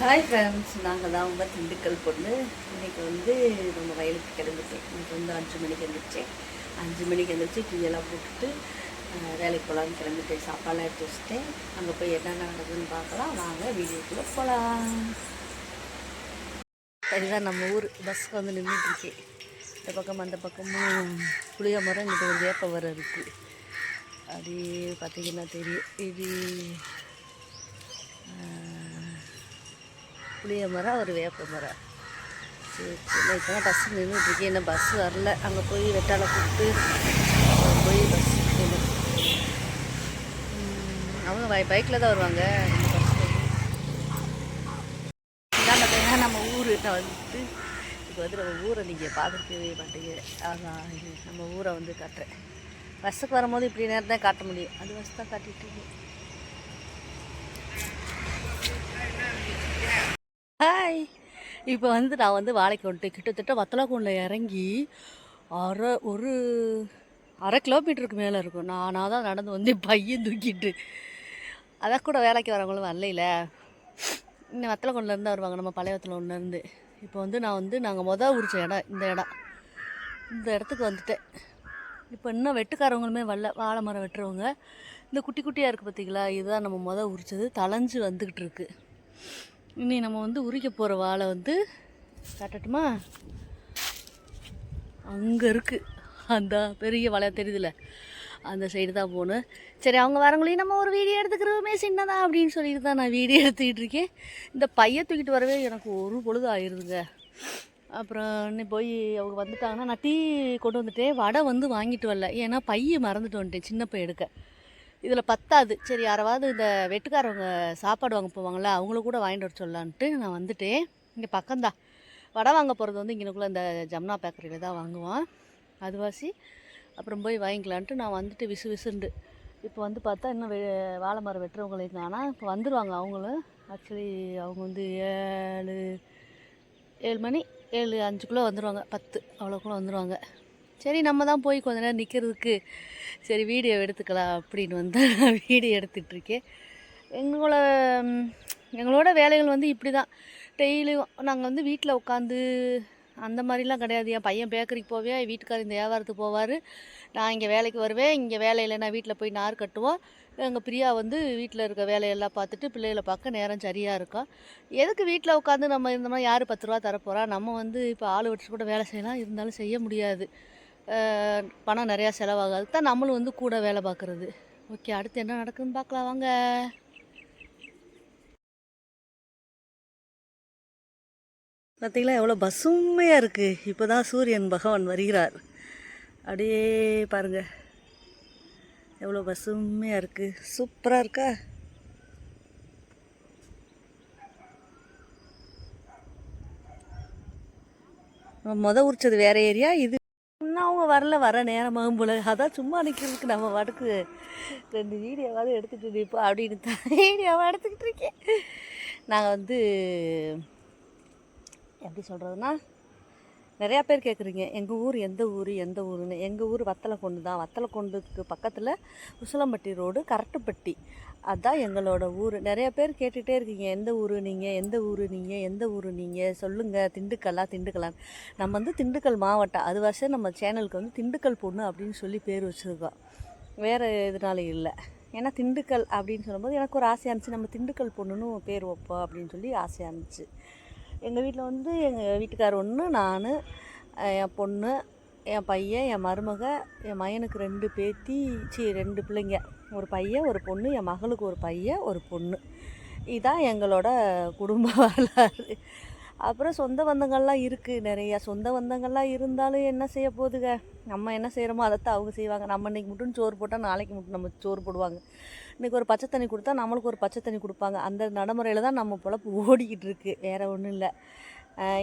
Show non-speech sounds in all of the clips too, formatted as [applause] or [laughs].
Hi friends நாங்கள் தான் உங்கள் திண்டுக்கல் பொண்ணு. இன்னைக்கு வந்து நம்ம வயலுக்கு கிளம்பிட்டேன் இன்னைக்கு வந்து அஞ்சு மணிக்கு எழுந்திரிச்சேன் அஞ்சு மணிக்கு எழுந்திரிச்சு டீயெல்லாம் போட்டுட்டு வேலைக்கு போகலான்னு கிளம்பிட்டேன். சாப்பாடுலாம் எடுத்து வச்சுட்டேன். அங்கே போய் என்னென்ன நடக்குதுன்னு பார்க்கலாம். வாங்க வீடியோக்குள்ளே போகலாம் இதுதான் நம்ம ஊர் பஸ்ஸுக்கு வந்து நின்றுட்டுருக்கேன் இந்த பக்கம் அந்த பக்கமும் புளிய மரம் இங்கிட்ட ஒரு வேப்ப மரம் இருக்குது அப்படியே பார்த்தீங்கன்னா தெரியும். இது புளிய மரம் ஒரு வேப்ப மரம். சரி சரி. இப்போ தான் பஸ்ஸு நின்றுட்டுருக்கேன் இன்னும் பஸ் வரல. அங்கே போய் வெட்டால கூப்பிட்டு போய் பஸ் அவங்க பைக்கில் தான் வருவாங்க. நம்ம இதான் பார்த்தீங்கன்னா நம்ம ஊர். நான் வந்துட்டு இப்போ வந்து நம்ம ஊரை நீங்கள் பார்த்துருக்கவே மாட்டீங்க. அதான் நம்ம ஊரை வந்து காட்டுறேன். பஸ்ஸுக்கு வரும்போது இப்படி நேரம் தான் காட்ட முடியும். அது பஸ் தான் காட்டிகிட்டு ஹாய் இப்போ வந்து நான் வந்து வாழைக்கு வந்துட்டு கிட்டத்தட்ட வத்தலாக்குண்டில் இறங்கி அரை ஒரு அரை கிலோமீட்டருக்கு மேலே இருக்கும். நானாக தான் நடந்து வந்து பையன் தூக்கிட்டு. அதான் கூட வேலைக்கு வரவங்களும் வரலையில. இன்னும் வத்தலக்குண்டிலேருந்து வருவாங்க நம்ம பழையத்தில் ஒன்றுலேருந்து இப்போ வந்து நான் வந்து நாங்கள் மொதல் உரிச்ச இடம் இந்த இடம். இந்த இடத்துக்கு வந்துட்டேன். இப்போ இன்னும் வெட்டுக்காரவங்களுமே வரல. வாழை மரம் வெட்டுறவங்க. இந்த குட்டி குட்டியாக இருக்குது பார்த்தீங்களா இதுதான் நம்ம மொதல் உரிச்சது தளைஞ்சு வந்துக்கிட்டு இருக்குது இனி நம்ம வந்து உரிக்க போகிற வாழை வந்து காட்டட்டுமா? அங்கே இருக்குது அந்த பெரிய வலை தெரியுதுல? அந்த சைடு தான் போகணும். சரி அவங்க வரவங்களையும் நம்ம ஒரு வீடியோ எடுத்துக்கிறோமே சின்னதாக அப்படின்னு சொல்லிட்டு தான் நான் வீடியோ எடுத்துக்கிட்டு இருக்கேன். இந்த பையை தூக்கிட்டு வரவே எனக்கு ஒரு பொழுது ஆயிடுதுங்க அப்புறம் இன்னும் போய் அவங்க வந்துட்டாங்கன்னா நான் டீ கொண்டு வந்துட்டேன். வடை வந்து வாங்கிட்டு வரல. ஏன்னா பையை மறந்துட்டு வந்துட்டேன் சின்ன பையன் எடுக்க. இதில் பத்தாது. சரி யாராவது இந்த வெட்டுக்காரவங்க சாப்பாடு வாங்க போவாங்கள்ல அவங்களும் கூட வாங்கிட்டு வர சொல்லலான்ட்டு நான் வந்துட்டேன். இங்கே பக்கம்தான் வடை வாங்க போகிறது வந்து இங்கனக்குள்ளே இந்த ஜம்னா பேக்கரியில் தான் வாங்குவான். அதுவாசி அப்புறம் போய் வாங்கிக்கலான்ட்டு நான் வந்துட்டு விசு விசுண்டு இப்போ வந்து பார்த்தா இன்னும் வெ வாழை மரம் வெட்டுறவங்களையும் காணா இப்போ வந்துடுவாங்க அவங்களும் ஆக்சுவலி அவங்க வந்து ஏழு ஏழு மணி ஏழு அஞ்சுக்குள்ளே வந்துடுவாங்க பத்து அவ்வளோக்குள்ளே வந்துடுவாங்க சரி நம்ம தான் போய் கொஞ்ச நேரம் நிற்கிறதுக்கு சரி வீடியோ எடுத்துக்கலாம் அப்படின்னு வந்து நான் வீடியோ எடுத்துகிட்ருக்கேன் எங்களோட எங்களோட வேலைகள் வந்து இப்படி தான் டெய்லியும் நாங்கள் வந்து வீட்டில் உட்காந்து அந்த மாதிரிலாம் கிடையாது. என் பையன் பேக்கரிக்கு போவேன் என் வீட்டுக்காரர் இந்த வியாபாரத்துக்கு போவார். நான் இங்கே வேலைக்கு வருவேன். இங்கே வேலையில் நான் வீட்டில் போய் நார் கட்டுவோம். எங்கள் பிரியா வந்து வீட்டில் இருக்க வேலையெல்லாம் பார்த்துட்டு பிள்ளைகளை பார்க்க நேரம் சரியாக இருக்கும் எதுக்கு வீட்டில் உட்காந்து நம்ம இருந்தோம்னா யார் பத்து ரூபா தரப்போகிறா நம்ம வந்து இப்போ ஆள் வச்சு கூட வேலை செய்யலாம். இருந்தாலும் செய்ய முடியாது. பணம் நிறையா செலவாகாது. தான் நம்மளும் வந்து கூட வேலை பார்க்குறது. ஓகே அடுத்து என்ன நடக்குதுன்னு பார்க்கலாம் வாங்க. பார்த்தீங்களா எவ்வளோ பசுமையாக இருக்குது இப்போ தான் சூரியன் பகவான் வருகிறார். அப்படியே பாருங்கள் எவ்வளோ பசுமையாக இருக்குது சூப்பராக இருக்கா? நம்ம முத உரிச்சது வேறு ஏரியா? இது வரல வர நேரமாகும் போல. அதான் சும்மா நிற்கிறதுக்கு நம்ம வாட்டுக்கு ரெண்டு வீடியோவாவது எடுத்துகிட்டு நிற்போம் அப்படின்னு தான் வீடியோவாக எடுத்துக்கிட்டு இருக்கேன். நாங்கள் வந்து எப்படி சொல்கிறதுனா நிறையா பேர் கேட்குறீங்க எங்கள் ஊர் எந்த ஊர் எந்த ஊருன்னு? எங்கள் ஊர் வத்தலக்கொண்டு தான். வத்தலக்கொண்டுக்கு பக்கத்தில் உசிலம்பட்டி ரோடு கரட்டுப்பட்டி. அதுதான் எங்களோட ஊர். நிறைய பேர் கேட்டுகிட்டே இருக்கீங்க எந்த ஊர் நீங்கள் எந்த ஊர் நீங்கள் எந்த ஊர் நீங்கள் சொல்லுங்கள் திண்டுக்கல்லா திண்டுக்கல்லாம் நம்ம வந்து திண்டுக்கல் மாவட்டம். அது வருஷம் நம்ம சேனலுக்கு வந்து திண்டுக்கல் பொண்ணு அப்படின்னு சொல்லி பேர் வச்சுருக்கோம். வேறு இதனால இல்லை. ஏன்னா திண்டுக்கல் அப்படின்னு சொல்லும்போது எனக்கு ஒரு ஆசையாக இருந்துச்சு. நம்ம திண்டுக்கல் பொண்ணுன்னு பேர் வைப்போம் அப்படின்னு சொல்லி ஆசையாக இருந்துச்சு. எங்கள் வீட்டில் வந்து எங்கள் வீட்டுக்கார் ஒன்று நான் என் பொண்ணு என் பையன் என் மருமக என் மகனுக்கு ரெண்டு பேத்தி சி ரெண்டு பிள்ளைங்க. ஒரு பையன் ஒரு பொண்ணு என் மகளுக்கு ஒரு பையன் ஒரு பொண்ணு. இதான் எங்களோட குடும்ப [laughs] வரலாறு. அப்புறம் சொந்த பந்தங்கள்லாம் இருக்குது நிறையா. சொந்த பந்தங்கள்லாம் இருந்தாலும் என்ன செய்ய போகுதுங்க? நம்ம என்ன செய்கிறோமோ அதைத்தான் அவங்க செய்வாங்க. நம்ம இன்றைக்கி மட்டும் சோறு போட்டால் நாளைக்கு மட்டும் நம்ம சோறு போடுவாங்க. இன்றைக்கி ஒரு பச்சை தண்ணி கொடுத்தா நம்மளுக்கு ஒரு பச்சை தண்ணி கொடுப்பாங்க. அந்த நடைமுறையில் தான் நம்ம பொழப்பு [laughs] ஓடிக்கிட்டு இருக்கு. வேறு ஒன்றும் இல்லை.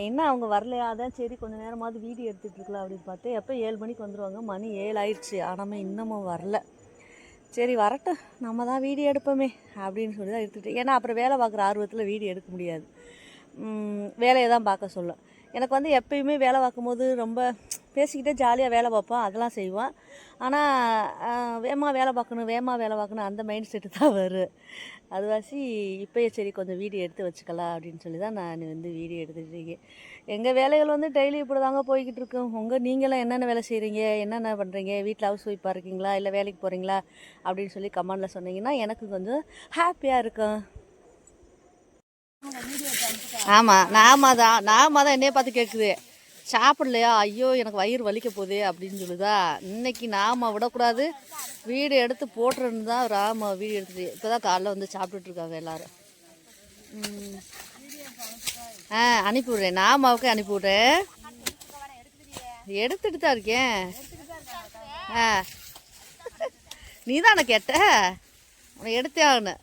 என்ன அவங்க வரலையா? அதான் சரி கொஞ்சம் நேரமாவது வீடியோ எடுத்துகிட்டு இருக்கலாம் அப்படின்னு பார்த்து எப்போ ஏழு மணிக்கு வந்துடுவாங்க மணி ஏழு ஆயிடுச்சு ஆனால் இன்னமும் வரல. சரி வரட்டும். நம்ம தான் வீடியோ எடுப்போமே அப்படின்னு சொல்லி தான் எடுத்துகிட்டு ஏன்னா அப்புறம் வேலை பார்க்குற ஆர்வத்தில் வீடியோ எடுக்க முடியாது. வேலையை தான் பார்க்க சொல்லும். எனக்கு வந்து எப்பயுமே வேலை பார்க்கும்போது ரொம்ப பேசிக்கிட்டே ஜாலியாக வேலை பார்ப்போம் அதெல்லாம் செய்வோம். ஆனால் வேகமாக வேலை பார்க்கணும் வேகமாக வேலை பார்க்கணும் அந்த மைண்ட் செட்டு தான் வரும். அதுவாசி இப்போயே சரி கொஞ்சம் வீடியோ எடுத்து வச்சுக்கலாம் அப்படின்னு சொல்லி தான் நான் வந்து வீடியோ எடுத்துட்டுருக்கேன் எங்கள் வேலைகள் வந்து டெய்லி இப்படி தாங்க போய்கிட்டு இருக்கோம் உங்கள் நீங்களாம் என்னென்ன வேலை செய்கிறீங்க என்னென்ன பண்ணுறீங்க வீட்டில் ஹவுஸ் ஒய்ஃபாக இருக்கீங்களா? இல்லை வேலைக்கு போகிறீங்களா அப்படின்னு சொல்லி கமெண்டில் சொன்னீங்கன்னா எனக்கு கொஞ்சம் ஹாப்பியாக இருக்கும். ஆமாம் நாம தான் நாம தான் என்னைய பார்த்து கேட்குது சாப்பிடலையா? ஐயோ எனக்கு வயிறு வலிக்க போதே அப்படின்னு சொல்லுதா. இன்னைக்கு நாம் விடக்கூடாது. வீடு எடுத்து போட்டுருன்னு தான் ராம வீடு எடுத்துட்டு இப்போ தான் காலைல வந்து சாப்பிட்டுட்ருக்காங்க எல்லோரும். ம். ஆ அனுப்பிவிட்றேன் நான் நாமாவுக்கு அனுப்பிவிட்றேன் எடுத்துட்டு தான் இருக்கேன். ஆ. நீ தானே கேட்ட? உன்னை எடுத்தே ஆகணும்.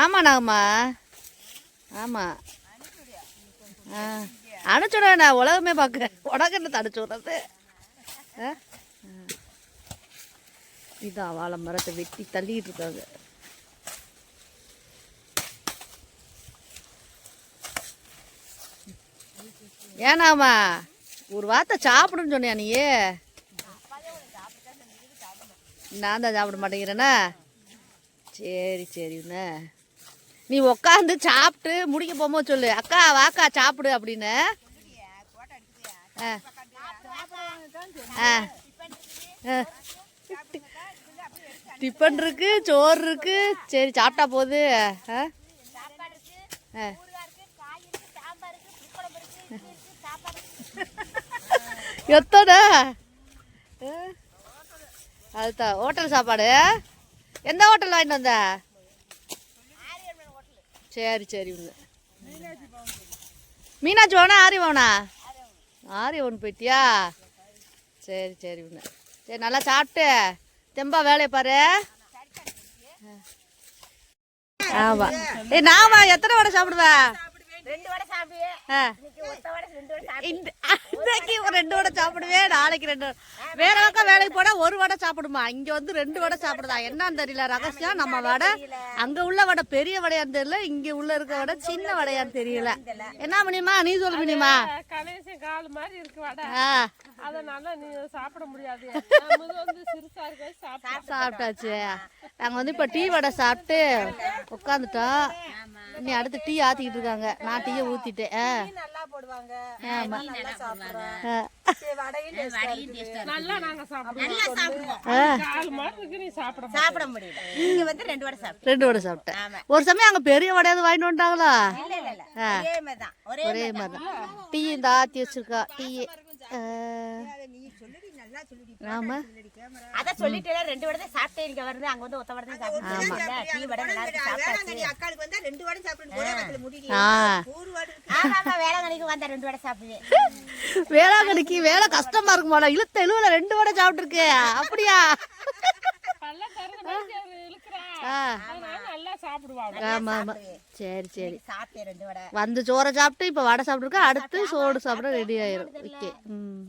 ஆமாண்ணாம்மா ஆமாம் ஆ. அனுப்பிச்சுட நான் உலகமே பார்க்குறேன் உனக்கு என்ன அனுப்பிச்சு விட்றது ஆ? ஆ. இதான் வாழை மரத்தை வெட்டி தள்ளிட்டு இருக்காங்க. ஏனாமா ஒரு வார்த்தை சாப்பிடுன்னு சொன்னியா நீ நான் தான் சாப்பிட மாட்டேங்கிறேன்னா சரி சரிண்ணே நீ உக்காந்து சாப்பிட்டு முடிக்க போகும்போது சொல்லு. அக்கா வாக்கா சாப்பிடு அப்படின்னு. ஆ. ஆ. ஆ. டிஃபன் இருக்கு சோறு இருக்கு. சரி சாப்பிட்டா போகுது ஆ. ஆ. எத்தனை? அதுதான் ஹோட்டல் சாப்பாடு. எந்த ஹோட்டல் வாங்கிட்டு வந்த? சரி சரி மீனாட்சி பவனா ஆரி பவனா? ஆரி ஒன்று போயிட்டியா? சரி சரி ஒன்று சரி நல்லா சாப்பிட்டு தெம்பா வேலையை பாரு. ஆமாம் ஏ நாமா எத்தனை வடை சாப்பிடுவேன் ரெண்டு வடை சாப்பிடுவேன் ஆ. இன்னைக்கு ரெண்டு வடை சாப்பிடுவேன் இந்த அன்னைக்கு ஒரு ரெண்டு வடை சாப்பிடுவேன் நாளைக்கு ரெண்டு. வேற பக்கம் வேலைக்கு போனா ஒரு வடை சாப்பிடுமா? இங்க வந்து ரெண்டு வடை சாப்பிடுதா? என்னன்னு தெரியல ரகசியம். நம்ம வடை அங்க உள்ள வடை பெரிய வடையான்னு தெரியல இங்க உள்ள இருக்க வடை சின்ன வடையான்னு தெரியல. என்ன பண்ணியமா நீ சொல்லு பண்ணியமா கடைசி கால் மாதிரி இருக்கு வடை. ஆ. அதனால நீ சாப்பிட முடியாது. [laughs] சாப்பிட்டாச்சு. நாங்க வந்து இப்ப டீ வடை சாப்பிட்டு உட்காந்துட்டோம் இனி அடுத்து டீ ஆத்திக்கிட்டு இருக்காங்க. நான் டீயை ஊத்திட்டேன். ஆ. நல்லா போடுவாங்க. நல்லா சாப்பிடுவோம். ரெண்டு வடை சாப்பிட்டு ரெண்டு வடை சாப்பிட்டேன். ஆமா. ஒரு சமயம் அங்க பெரிய வடையாவது வாங்கிட்டு வந்துட்டாங்களா இல்ல இல்ல இல்ல. ஒரே மாதிரி தான் ஒரே ஒரே மாதிரி தான் டீ இந்த ஆத்தி வச்சிருக்கா. டீ. ஆமா. அத சொல்லிட்டே ரெண்டு வடை சாப்பிட்டே இங்க வருது அங்க வந்து ஒத்த வடை சாப்பிடுவேன் டீ வடை நல்லா இருக்கு சாப்பிட்டாச்சு அக்காளுக்கு வந்தா ரெண்டு வடை சாப்பிடணும் ஒரே வாரத்துல முடியல ஆ. ஊர் வாடு ஆமா ஆமா வேளாங்கண்ணிக்கு வந்தா ரெண்டு வடை சாப்பிடுவேன் வேளாங்கண்ணிக்கு வேலை கஷ்டமா இருக்குமாடா. இழுத்த இழுவல ரெண்டு வடை சாப்பிட்டுருக்கு. அப்படியா? பல்ல ஆமா. ஆமா சரி சரி. சாப்பிட்டேன் ரெண்டு வடை. வந்து சோறை சாப்பிட்டு இப்ப வடை சாப்பிட்டுருக்கா அடுத்து சோறு சாப்பிட ரெடி ஆயிரும். ஓகே. ம்.